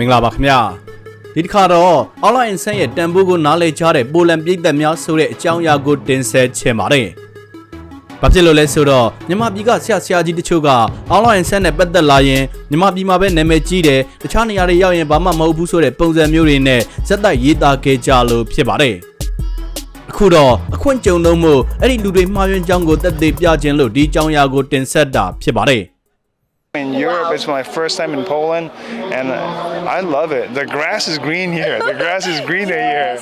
မင်္ဂလာပါခင်ဗျာဒီတစ်ခါတော့ online ဆန်းရဲ့တန်ဖိုးကိုနားလည်ကြတဲ့ပိုလန်ပြည်သက်များဆိုတဲ့အကြောင်းအရာကိုတင်ဆက်ချင်ပါတယ်ဘာဖြစ်လို့လဲဆိုတော့မြန်မာပြည်ကဆရာဆရာကြီးတချို့က online ဆန်းနဲ့ပတ်သက်လာရင်မြန်မာပြည်မှာပဲနာမည်ကြီးတယ်တခြားနေရာတွေရောက်ရင်ဘာမှမဟုတ်ဘူးဆိုတဲ့ပုံစံမျိုးတွေနဲ့ဇက်တိုက်ရေးသားခဲ့ကြလို့ဖြစ်ပါတယ်အခုတော့အခွင့်ကြုံသုံးမှုအဲ့ဒီလူတွေမှားယွင်းကြောင်းကိုတက်သေးပြခြင်းလို့ဒီအကြောင်းအရာကိုတင်ဆက်တာဖြစ်ပါတယ် In Europe, it's my first time in Poland, and uh, I love it. The grass is green here. The grass is greener here.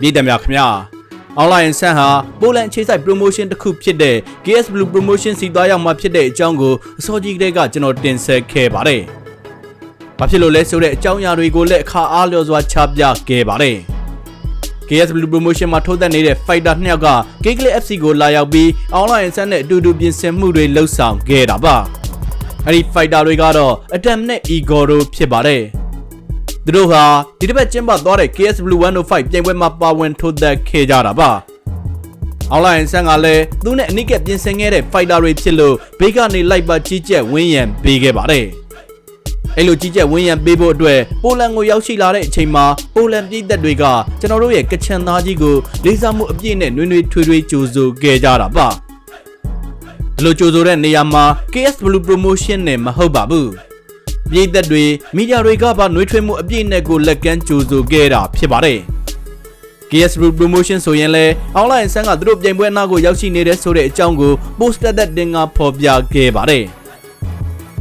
ပြည်တယ်များခင်ဗျာ online ဆန်းဟာပိုလန်အခြေစိုက် promotion တစ်ခုဖြစ်တဲ့ KS Blue promotion စီသွားရောက်မှာဖြစ်တဲ့အကြောင်းကိုအစောကြီးကတည်းကကျွန်တော်တင်ဆက်ခဲ့ပါတယ်။ဘာဖြစ်လို့လဲဆိုတဲ့အကြောင်းအရာတွေကိုလည်းအခါအားလျော်စွာချပြခဲ့ပါတယ်။ KS Blue promotion မှာထုတ်သက်နေတဲ့ fighter နှစ်ယောက်က K-Click FC ကိုလာရောက်ပြီး online ဆန်းနဲ့အတူတူပြင်ဆင်မှုတွေလှုပ်ဆောင်ခဲ့တာပါ။အဲဒီ fighter တွေကတော့ Atom နဲ့ Ego တို့ဖြစ်ပါတယ်။သူတို့ဟာဒီတစ်ပတ်ကျင်းပသွားတဲ့ KS Blue 105ပြိုင်ပွဲမှာပါဝင်ထိုးသက်ခဲ့ကြတာပါ။ online ဆန်ကလည်းသူနဲ့အနိကပြင်ဆင်ခဲ့တဲ့ fighter တွေဖြစ်လို့ဘေးကနေလိုက်ပါကြီးကျက်ဝင်းရံပေးခဲ့ပါတယ်။ အဲ့လိုကြီးကျက်ဝင်းရံပေးဖို့အတွက်ပိုလန်ကိုရောက်ရှိလာတဲ့အချိန်မှာပိုလန်ပြည်သက်တွေကကျွန်တော်တို့ရဲ့ကချင်သားကြီးကိုလေးစားမှုအပြည့်နဲ့နှွေးနှွေးထွေးထွေးကြိုဆိုခဲ့ကြတာပါ။ဒီလိုကြိုဆိုတဲ့နေရာမှာ KS Blue Promotion နဲ့မဟုတ်ပါဘူး။ပြည်သက်တွေမီဒီယာတွေကပါနှွေးထွေးမှုအပြည့်နဲ့ကိုလက်ကမ်းကြိုဆိုခဲ့တာဖြစ်ပါတယ်။ KS Group Promotion ဆိုရင်လည်း online ဆန်းကသူတို့ပြိုင်ပွဲအနာကိုရောက်ရှိနေတဲ့ဆိုတဲ့အကြောင်းကို poster သက်တင်ကဖော်ပြခဲ့ပါတယ်။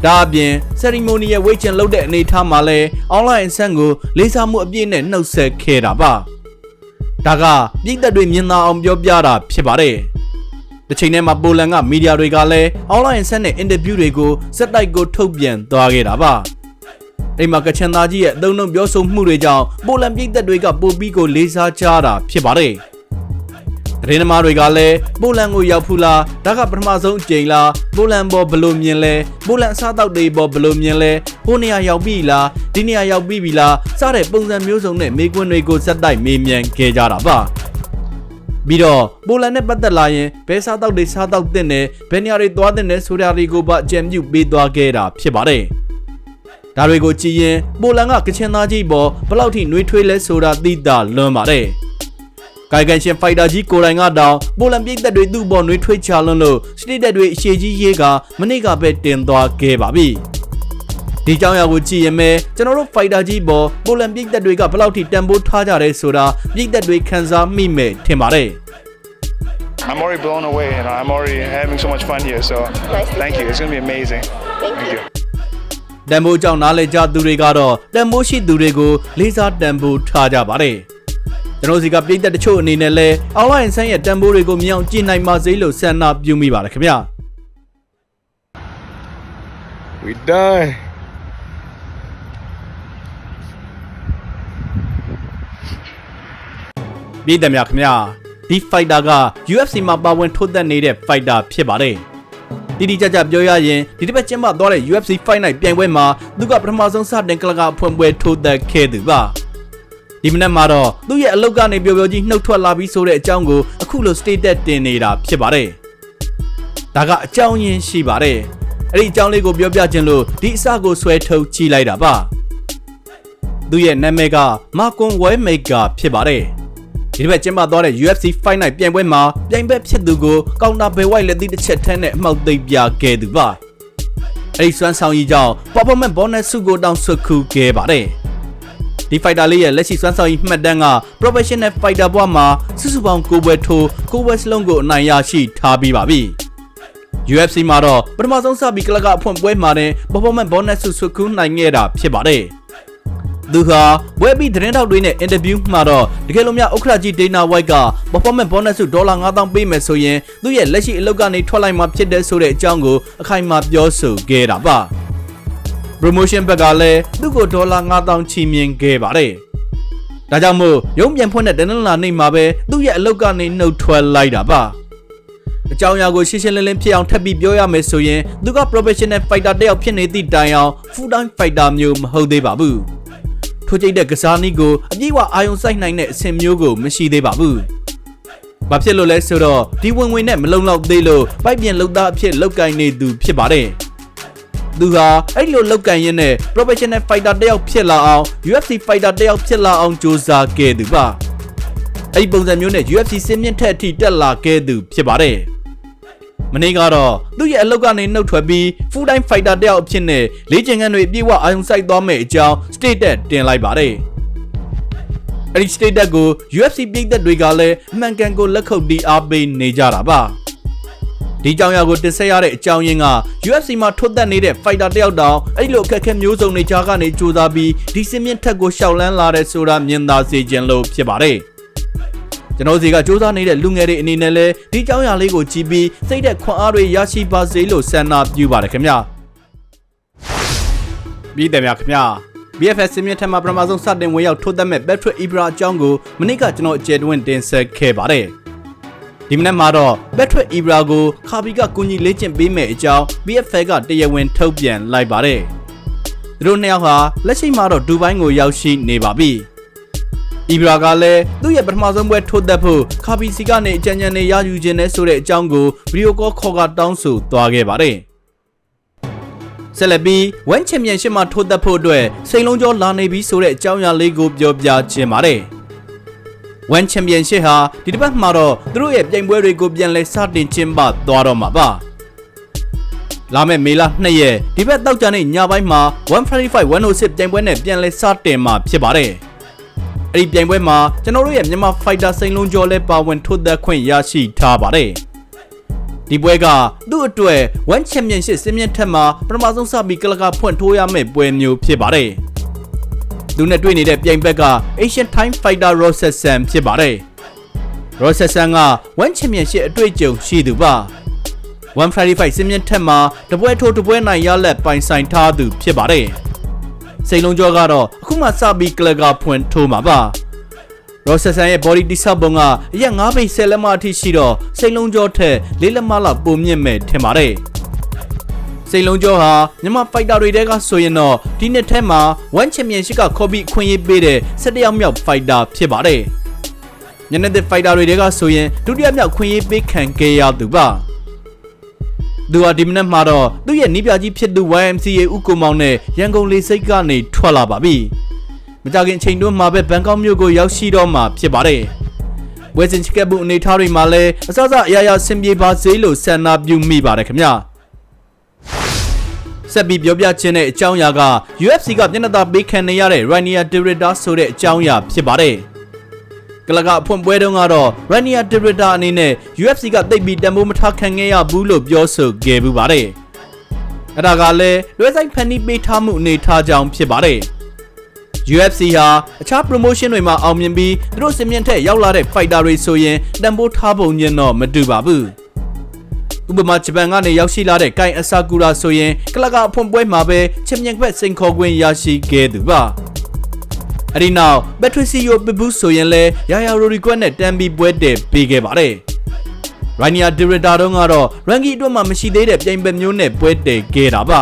ဒါအပြင် ceremony ရဲ့ဝိတ်ချင်လုပ်တဲ့အနေအထားမှာလည်း online ဆန်းကိုလေးစားမှုအပြည့်နဲ့နှုတ်ဆက်ခဲ့တာပါ။ဒါကပြည်သက်တွေမြင်သာအောင်ပြောပြတာဖြစ်ပါတယ်။တစ်ချိန်တည်းမှာပိုလန်ကမီဒီယာတွေကလည်း online ဆက်နဲ့အင်တာဗျူးတွေကိုစက်တိုက်ကိုထုတ်ပြန်သွားခဲ့တာပါ။အိမ်မှာကချင်သားကြီးရဲ့အသုံးနှုန်းပြောဆိုမှုတွေကြောင့်ပိုလန်ပြည်သက်တွေကပိုပြီးကိုလေးစားကြတာဖြစ်ပါတယ်။ သတင်းသမားတွေကလည်းပိုလန်ကိုရောက်ဖူးလားဒါကပထမဆုံးအကြိမ်လားပိုလန်ပေါ်ဘယ်လိုမြင်လဲပိုလန်အစားအသောက်တွေပေါ်ဘယ်လိုမြင်လဲဟိုနေရာရောက်ပြီလားဒီနေရာရောက်ပြီပြီလားစတဲ့ပုံစံမျိုးစုံနဲ့မိကွန်းတွေကိုစက်တိုက်မေးမြန်းခဲ့ကြတာပါ။ပြီးတော့ပိုလန်နဲ့ပတ်သက်လာရင်ဘယ်စားတောက်တွေစားတောက်တဲ့နဲ့ဘယ်နေရာတွေသွားတဲ့နဲ့ဆိုတာတွေကိုပါအကြံပြုပေးသွားခဲ့တာဖြစ်ပါတယ်။ဒါတွေကိုကြည့်ရင်ပိုလန်ကကချင်သားကြီးပေါ်ဘယ်လောက်ထိနှွေးထွေးလဲဆိုတာသိတာလွန်ပါတယ်။ ကိုင်ကန်ရှင်ဖိုက်တာကြီးကိုရိုင်ကတောင်ပိုလန်ပြည်သက်တွေသူ့ပေါ်နှွေးထွေးချလွန်းလို့စတိတက်တွေအရှိကြီးရေးကမနေ့ကပဲတင်သွားခဲ့ပါပြီ။ဒီကြောင်ရကိုကြည့်ရင်မဲကျွန်တော်တို့ဖိုက်တာကြီးပေါ်ပိုလန်ပြည်သက်တွေကဘယ်လောက်ထိတန်ဖိုးထားကြတယ်ဆိုတာပြည်သက်တွေခံစားမိမဲ့ထင်ပါတယ်။ I'm already blown away, and I'm already having so much fun here. So, Nice to thank you. hear. It's gonna be amazing. Thank Thank you. you. တန်ဖိုးကြောင့်နားလည်ကြသူတွေကတော့တန်ဖိုးရှိသူတွေကိုလေးစားတန်ဖိုးထားကြပါတယ် ကျွန်တော်စီကပြည်သက်တချို့အနေနဲ့လဲ online ဆန်းရဲ့တန်ဖိုးတွေကိုမြင်အောင်ကြည့်နိုင်ပါစေလို့ဆန္ဒပြုမိပါတယ်ခင်ဗျာ We done. ပြည်သက်များခင်ဗျာဒီ fighter က UFC မှာပါဝင်ထိုးသက်နေတဲ့ fighter ဖြစ်ပါတယ်တိတိကျကျပြောရရင်ဒီတစ်ပတ်ကျင်းပသွားတဲ့ UFC Fight Night ပြိုင်ပွဲမှာသူကပထမဆုံးစတင်ကလကအဖွင့်ပွဲထိုးသက်ခဲ့သူပါ ဒီမနက်မှာတော့သူ့ရဲ့အလုပ်ကနေပျော်ပျော်ကြီးနှုတ်ထွက်လာပြီးဆိုတဲ့အကြောင်းကိုအခုလို status တင်နေတာဖြစ်ပါတယ်ဒါကအကြောင်းရင်းရှိပါတယ်အဲ့ဒီအကြောင်းလေးကိုပြောပြခြင်းလို့ဒီအစကိုဆွဲထုတ်ကြည့်လိုက်တာပါသူ့ရဲ့နာမည်ကမာကွန်ဝဲမိတ်ကာဖြစ်ပါတယ်ဒီတစ်ပတ်ကျင်းပသွားတဲ့ UFC Fight Night ပြိုင်ပွဲမှာပြိုင်ဘက်ဖြစ်သူကိုကောင်တာဘယ်ဝိုက်လက်သီးတစ်ချက်ထမ်းနဲ့အမှောက်သိပ်ပြခဲ့သူပါအဲ့ဒီစွမ်းဆောင်ရည်ကြောင့် performance bonus စုကိုတောင်းဆွတ်ခူးခဲ့ပါတယ် ဒီ fighter လေးရဲ့လက်ရှိစွမ်းဆောင်ရည်မှတ်တမ်းက professional fighter ဘွားမှာစုစုပေါင်း9ပွဲထိုး9ပွဲစလုံးကိုအနိုင်ရရှိထားပြီးပါပြီ UFC မှာတော့ပထမဆုံးစပြီးကလကအဖွင့်ပွဲမှာတဲ့ performance bonus စုဆွတ်ခူးနိုင်ခဲ့တာဖြစ်ပါတယ်သူဟာဝက်ဘီသတင်းထောက်တွေနဲ့အင်တာဗျူးမှာတော့တကယ်လို့များဥက္ကရာကြီးဒေနာဝိုက်က performance bonus စုဒေါ်လာ9000ပေးမယ်ဆိုရင်သူ့ရဲ့လက်ရှိအလုပ်ကနေထွက်လိုက်မှာဖြစ်တဲ့ဆိုတဲ့အကြောင်းကိုအခိုင်အမာပြောဆိုခဲ့တာပါ promotion ဘက်ကလည်းသူ့ကိုဒေါ်လာ9000ချီးမြှင့်ခဲ့ပါတယ်ဒါကြောင့်မို့ရုံးပြန်ဖွင့်တဲ့ဒနလာနေ့မှာပဲသူ့ရဲ့အလုပ်ကနေနှုတ်ထွက်လိုက်တာပါအကြောင်းအရာကိုရှင်းရှင်းလင်းလင်းဖြစ်အောင်ထပ်ပြီးပြောရမယ်ဆိုရင်သူက professional fighter တစ်ယောက်ဖြစ်နေသည့်တိုင်အောင် full time fighter မျိုးမဟုတ်သေးပါဘူးထိုးကြိတ်တဲ့ကစားနည်းကိုအပြည့်အဝအာရုံစိုက်နိုင်တဲ့အဆင့်မျိုးကိုမရှိသေးပါဘူး။ဘာဖြစ်လို့လဲဆိုတော့ဒီဝင်ဝင်နဲ့မလုံလောက်သေးလို့ပိုက်ပြင်လုံသားအဖြစ်လောက်ကင်နေသူဖြစ်ပါတယ်။ သူဟာအဲ့လိုလောက်ကန်ရင်းနဲ့ professional fighter တစ်ယောက်ဖြစ်လာအောင် UFC fighter တစ်ယောက်ဖြစ်လာအောင်ကြိုးစားခဲ့သူပါအဲ့ဒီပုံစံမျိုးနဲ့ UFC စင်မြင့်ထက်အထိတက်လာခဲ့သူဖြစ်ပါတယ်မနေ့ကတော့သူ့ရဲ့အလုပ်ကနေနှုတ်ထွက်ပြီး full time fighter တစ်ယောက်အဖြစ်နဲ့လေ့ကျင့်ခန်းတွေအပြည့်အဝအာရုံစိုက်သွားမယ့်အကြောင်း state တင်လိုက်ပါတယ်အဲ့ဒီ state ကို UFC ပြည်သက်တွေကလည်းအမှန်ကန်ကိုလက်ခုပ်တီးအားပေးနေကြတာပါ ဒီကြောင်ရကိုတင်ဆက်ရတဲ့အကြောင်းရင်းက UFC မှာထွတ်သက်နေတဲ့ fighter တယောက်တောင်အဲ့လိုအခက်အခဲမျိုးစုံတွေကြားကနေကြိုးစားပြီးဒီစင်မြင့်ထက်ကိုရှောက်လန်းလာတဲ့ဆိုတာမြင်သာစေခြင်းလို့ဖြစ်ပါတယ်ကျွန်တော်စီကစူးစမ်းနေတဲ့လူငယ်တွေအနေနဲ့လည်းဒီကြောင်ရလေးကိုကြည့်ပြီးစိတ်သက်ခွန်အားတွေရရှိပါစေလို့ဆန္ဒပြုပါတယ်ခင်ဗျာပြီးတယ်ဗျာခင်ဗျာ BFS စင်မြင့်ထက်မှာပထမဆုံးစတင်ဝင်ရောက်ထိုးသက်မဲ့ Patrick Ibra အကြောင်းကိုမနေ့ကကျွန်တော်အကျယ်တွင်တင်ဆက်ခဲ့ပါတယ် ဒီမနက်မှာတော့ Patrick Ibra ကိုခါဘီကကူညီလေ့ကျင့်ပေးမယ်အကြောင်း BFL ကတရားဝင်ထုတ်ပြန်လိုက်ပါတယ်သူတို့နှစ်ယောက်ဟာလက်ရှိမှာတော့ဒူဘိုင်းကိုရောက်ရှိနေပါပြီ။ Ibra ကလည်းသူ့ရဲ့ပထမဆုံးပွဲထိုးသက်ဖို့ခါဘီစီကနေအကြံဉာဏ်တွေရယူခြင်းနဲ့ဆိုတဲ့အကြောင်းကိုဗီဒီယိုကောခေါ်ကတောင်းဆိုသွားခဲ့ပါတယ်။ဆက်လက်ပြီးဝမ်ချန်ပီယံရှစ်မှာထိုးသက်ဖို့အတွက်စိန်လုံးကျော်လာနေပြီဆိုတဲ့အကြောင်းအရာလေးကိုပြောပြခြင်းပါတယ်။ One Championship ဟာဒီတစ်ပတ်မှာတော့သူတို့ရဲ့ပြိုင်ပွဲတွေကိုပြန်လည်စတင်ကျင်းပသွားတော့မှာပါ။လာမယ့်မေလ2ရက်ဒီဘက်တောက်ကြတဲ့ညပိုင်းမှာ135 106ပြိုင်ပွဲနဲ့ပြန်လည်စတင်မှာဖြစ်ပါတယ်။အဲ့ဒီပြိုင်ပွဲမှာကျွန်တော်တို့ရဲ့မြန်မာ fighter စိန်လုံးကျော်လဲပါဝင်ထိုးသက်ခွင့်ရရှိထားပါတယ်။ဒီပွဲကသူ့အတွက် One Championship စင်မြင့်ထက်မှာပထမဆုံးစပြီးကလကဖွင့်ထိုးရမယ့်ပွဲမျိုးဖြစ်ပါတယ်။ သူနဲ့တွေ့နေတဲ့ပြိုင်ဘက်က Asian Time Fighter Rossessan ဖြစ်ပါတယ်။ Rossessan က One Championship အတွေ့အကြုံရှိသူပါ။135စင်မြင့်ထက်မှာတပွဲထိုးတပွဲနိုင်ရလက်ပိုင်ဆိုင်ထားသူဖြစ်ပါတယ်။စိန်လုံးကျော်ကတော့အခုမှစပြီးကလကဖွင့်ထိုးမှာပါ။ Rossessan ရဲ့ body တိဆောက်ပုံကအရက်9ပိတ်10လက်မအထိရှိတော့စိန်လုံးကျော်ထက်၄လက်မလောက်ပိုမြင့်မဲ့ထင်ပါတယ်။ စိန်လုံးကျော်ဟာမြန်မာဖိုက်တာတွေတဲကဆိုရင်တော့ဒီနှစ်ထဲမှာ1ချန်ပီယံရှစ်ကခေါ်ပြီးခွင့်ရေးပေးတဲ့17ယောက်မြောက်ဖိုက်တာဖြစ်ပါတယ်။ညနေတဲ့ဖိုက်တာတွေတဲကဆိုရင်ဒုတိယမြောက်ခွင့်ရေးပေးခံခဲ့ရသူပါ။သူဟာဒီမနက်မှာတော့သူ့ရဲ့နီးပြကြီးဖြစ်သူ YMCA ဥက္ကုမောင်နဲ့ရန်ကုန်လေစိတ်ကနေထွက်လာပါပြီ။မကြခင်အချိန်တွင်းမှာပဲဘန်ကောက်မြို့ကိုရောက်ရှိတော့မှာဖြစ်ပါတယ်။ဝယ်စင်ချကက်ဘူးအနေထားတွေမှာလည်းအစအစအရာရာဆင်ပြေပါစေလို့ဆန္ဒပြုမိပါတယ်ခင်ဗျာ။ ဆက်ပြီးပြောပြခြင်းတဲ့အကြောင်းအရာက UFC ကမျက်နှာသာပေးခံနေရတဲ့ Rania Derrida ဆိုတဲ့အကြောင်းအရာဖြစ်ပါတယ်။ကလကအဖွင့်ပွဲတုန်းကတော့ Rania Derrida အနေနဲ့ UFC ကတိတ်ပြီးတံမိုးမထားခံခဲ့ရဘူးလို့ပြောဆိုခဲ့ပူပါတယ်။အဲ့ဒါကလည်းလွဲဆိုင်ဖန်တီးပေးထားမှုအနေထားကြောင့်ဖြစ်ပါတယ်။ UFC ဟာအခြား promotion တွေမှာအောင်မြင်ပြီးသူတို့စင်မြင့်ထက်ရောက်လာတဲ့ fighter တွေဆိုရင်တံပိုးထားပုံညင်တော့မတူပါဘူး။ ဥပမာဂျပန်ကနေရောက်ရှိလာတဲ့ကိုင်အဆာကူရာဆိုရင်ကလကအဖွင့်ပွဲမှာပဲချန်ပီယံဘက်စိန်ခေါ်ခွင့်ရရှိခဲ့သူပါအဲ့ဒီနောက်ဘက်ထရီစီယိုပဘူးဆိုရင်လည်းရာယာရိုရီကွက်နဲ့တန်ဘီပွဲတည်ပေးခဲ့ပါတယ်ရိုင်းနီယာဒီရတာတော့ကတော့ ranking အတွက်မှမရှိသေးတဲ့ပြိုင်ဘက်မျိုးနဲ့ပွဲတည်ခဲ့တာပါ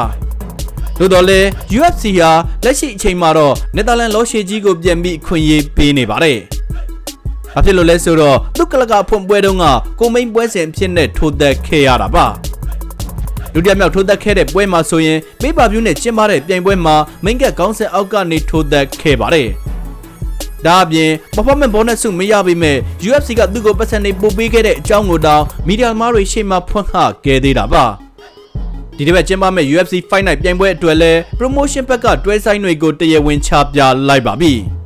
သို့တော်လည်း UFC ဟာလက်ရှိအချိန်မှာတော့နယ်သာလန်လောရှေကြီးကိုပြန်ပြီးအခွင့်အရေးပေးနေပါတယ်။ ဘာဖြစ်လို့လဲဆိုတော့သူကလကဖွင့်ပွဲတုန်းကကိုမိန်ပွဲစဉ်ဖြစ်နေထိုးသက်ခဲ့ရတာပါ။ဒုတိယမြောက်ထိုးသက်ခဲ့တဲ့ပွဲမှာဆိုရင်မေးပါဗျူးနဲ့ကျင်းပတဲ့ပြိုင်ပွဲမှာမိန်ကခေါင်းဆက်အောက်ကနေထိုးသက်ခဲ့ပါတယ်။ဒါအပြင် performance bonus စုမရပေမဲ့ UFC ကသူ့ကိုပတ်စံနေပို့ပေးခဲ့တဲ့အကြောင်းကိုတောင်မီဒီယာမားတွေရှေ့မှာဖွင့်ဟခဲ့သေးတာပါ။ဒီတစ်ပတ်ကျင်းပမဲ့ UFC Fight Night ပြိုင်ပွဲအတွက်လည်း promotion ဘက်ကတွဲဆိုင်တွေကိုတရားဝင်ချပြလိုက်ပါပြီ။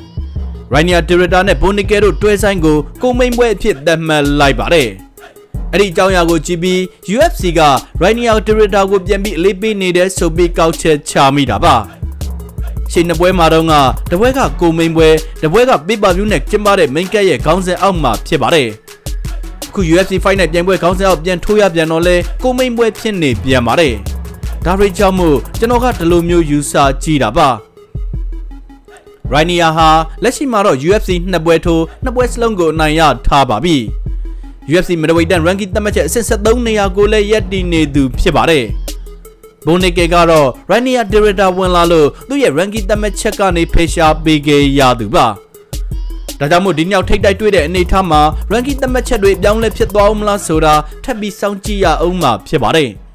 Rainier Director နဲ့ Bonike တို့တွဲဆိုင်ကိုကုံမိန်ပွဲအဖြစ်သတ်မှတ်လိုက်ပါတယ်။အဲ့ဒီအကြောင်းအရာကိုကြည့်ပြီး UFC က Rainier Director ကိုပြန်ပြီးအလေးပေးနေတဲ့ဆိုပြီးကောက်ချက်ချမိတာပါ။ရှင်းနှစ်ပွဲမှာတော့ကတပွဲကကုံမိန်ပွဲတပွဲက Pay Per View နဲ့ကျင်းပတဲ့ Main Card ရဲ့ခေါင်းစဉ်အောက်မှာဖြစ်ပါတယ်။အခု UFC Fight နဲ့ပြိုင်ပွဲခေါင်းစဉ်အောက်ပြန်ထိုးရပြန်တော့လဲကုံမိန်ပွဲဖြစ်နေပြန်ပါတယ်။ဒါရိကြောင့်မို့ကျွန်တော်ကဒီလိုမျိုးယူဆကြည့်တာပါ။ ရိုင်းနီယာဟာလက်ရှိမှာတော့ UFC နှစ်ပွဲထိုးနှစ်ပွဲစလုံးကိုအနိုင်ရထားပါပြီ။ UFC မဒဝိတန် ranking သတ်မှတ်ချက်အဆင့်73နေရာကိုလည်းရပ်တည်နေသူဖြစ်ပါတယ်။ဘိုနီကေကတော့ Rania Director ဝင်လာလို့သူ့ရဲ့ ranking သတ်မှတ်ချက်ကနေဖေရှားပေးခဲ့ရသူပါ။ဒါကြောင့်မို့ဒီညောက်ထိတ်တိုက်တွေ့တဲ့အနေအထားမှာ ranking သတ်မှတ်ချက်တွေပြောင်းလဲဖြစ်သွားအောင်မလားဆိုတာထပ်ပြီးစောင့်ကြည့်ရအောင်မှာဖြစ်ပါတယ်။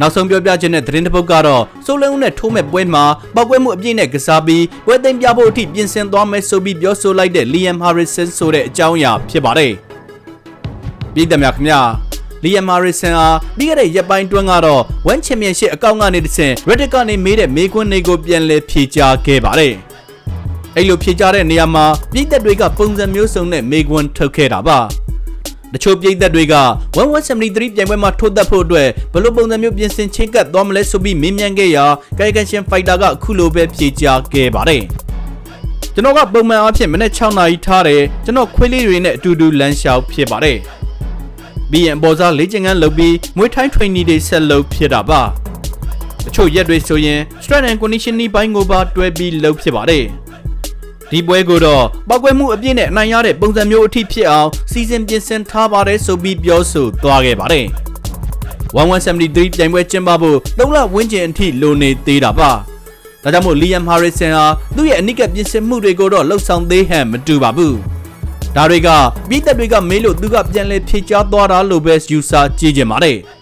နောက်ဆုံးပြောပြခြင်းတဲ့သတင်းတစ်ပုဒ်ကတော့စိုးလုံးနဲ့ထိုးမဲ့ပွဲမှာပောက်ကွဲမှုအပြည့်နဲ့ကစားပြီးပွဲသိမ်းပြဖို့အထိပြင်ဆင်သွားမယ်ဆိုပြီးပြောဆိုလိုက်တဲ့ Liam Harrison ဆိုတဲ့အကြောင်းအရာဖြစ်ပါတယ်။ပြည်သက်များခင်ဗျာလီယမ်မာရီဆန်ဟာပြီးခဲ့တဲ့ရက်ပိုင်းတွင်းကတော့ One Championship အကောင့်ကနေတစ်ဆင့် Reddit ကနေမေးတဲ့မေးခွန်းတွေကိုပြန်လည်ဖြေကြားခဲ့ပါတယ်။အဲ့လိုဖြေကြားတဲ့နေရာမှာပြည်သက်တွေကပုံစံမျိုးစုံနဲ့မေးခွန်းထုတ်ခဲ့တာပါ။ တချို့ပြည်သက်တွေက1173ပြိုင်ပွဲမှာထိုးသက်ဖို့အတွက်ဘယ်လိုပုံစံမျိုးပြင်ဆင်ချင်းကပ်သွားမလဲဆိုပြီးမေးမြန်းခဲ့ရာကာယကရှင်ဖိုက်တာကအခုလိုပဲဖြေကြားခဲ့ပါတယ်။ကျွန်တော်ကပုံမှန်အားဖြင့်မနေ့6နာရီထားတယ်ကျွန်တော်ခွေးလေးတွေနဲ့အတူတူလမ်းလျှောက်ဖြစ်ပါတယ်။ပြီးရင်ပေါ်စားလေ့ကျင့်ခန်းလုပ်ပြီးမွေးထိုင်း training တွေဆက်လုပ်ဖြစ်တာပါ။တချို့ရက်တွေဆိုရင် strength and conditioning ဘိုင်းကိုပါတွဲပြီးလုပ်ဖြစ်ပါတယ်။ ဒီပွဲကိုတော့ပောက်ကွဲမှုအပြည့်နဲ့အနိုင်ရတဲ့ပုံစံမျိုးအထိဖြစ်အောင်စီစဉ်ပြင်ဆင်ထားပါတယ်ဆိုပြီးပြောဆိုသွားခဲ့ပါတယ်။1173ပြိုင်ပွဲကျင်းပဖို့3လဝန်းကျင်အထိလိုနေသေးတာပါ။ဒါကြောင့်မို့ Liam Harrison ဟာသူ့ရဲ့အနိကပြင်ဆင်မှုတွေကိုတော့လှုပ်ဆောင်သေးဟန်မတူပါဘူး။ဒါတွေကပြည်သက်တွေကမေးလို့သူကပြန်လဲဖြေချသွားတာလို့ပဲယူဆကြည့်ကြပါတယ်။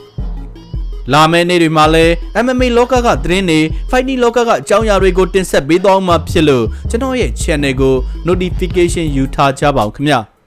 လာမယ့်နေ့တွေမှာလည်း MMA လောကကသတင်းတွေ Fighting လောကကအကြောင်းအရာတွေကိုတင်ဆက်ပေးသွားမှာဖြစ်လို့ကျွန်တော်ရဲ့ channel ကို notification ယူထားကြပါဦးခင်ဗျာ။